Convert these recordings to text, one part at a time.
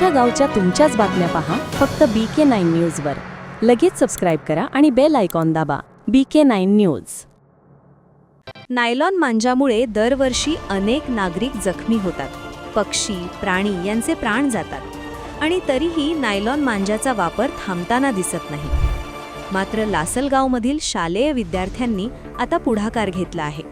तुमच्या गावच्या तुमच्याच बातम्या पहा फक्त बी के नाईन न्यूजवर लगेच सबस्क्राईब करा आणि बेल आयकॉन दाबा. B K nine news nylon मांजामुळे दरवर्षी अनेक नागरिक जखमी होतात. पक्षी प्राणी यांचे प्राण जातात. आणि तरीही नायलॉन मांजाचा वापर थांबताना दिसत नाही. मात्र लासलगावमधील शालेय विद्यार्थ्यांनी आता पुढाकार घेतला आहे.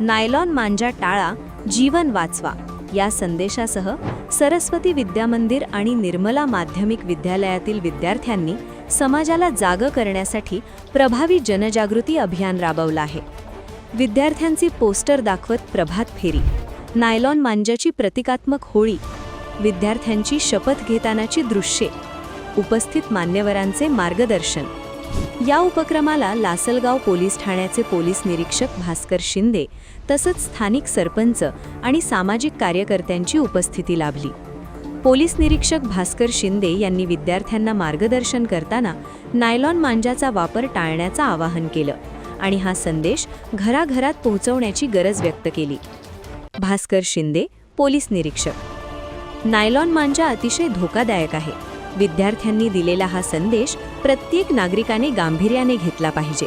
नायलॉन मांजा टाळा जीवन वाचवा. या संदेशासह सरस्वती विद्यामंदिर आणि निर्मला माध्यमिक विद्यालयातील विद्यार्थ्यांनी समाजाला जाग करण्यासाठी प्रभावी जनजागृती अभियान राबवलं आहे. विद्यार्थ्यांची पोस्टर दाखवत प्रभात फेरी नायलॉन मांजाची प्रतिकात्मक होळी विद्यार्थ्यांची शपथ घेतानाची दृश्ये उपस्थित मान्यवरांचे मार्गदर्शन या उपक्रमाला लासलगाव पोलीस ठाण्याचे पोलीस निरीक्षक भास्कर शिंदे तसंच स्थानिक सरपंच आणि सामाजिक कार्यकर्त्यांची उपस्थिती लाभली. पोलीस निरीक्षक भास्कर शिंदे यांनी विद्यार्थ्यांना मार्गदर्शन करताना नायलॉन मांजाचा वापर टाळण्याचं आवाहन केलं आणि हा संदेश घराघरात पोहोचवण्याची गरज व्यक्त केली. भास्कर शिंदे पोलीस निरीक्षक. नायलॉन मांजा अतिशय धोकादायक आहे. विद्यार्थ्यांनी दिलेला हा संदेश प्रत्येक नागरिकाने गांभीर्याने घेतला पाहिजे.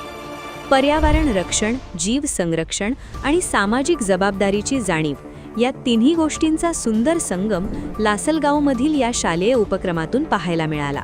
पर्यावरण रक्षण जीव संरक्षण आणि सामाजिक जबाबदारीची जाणीव या तिन्ही गोष्टींचा सुंदर संगम लासलगावमधील या शालेय उपक्रमातून पाहायला मिळाला.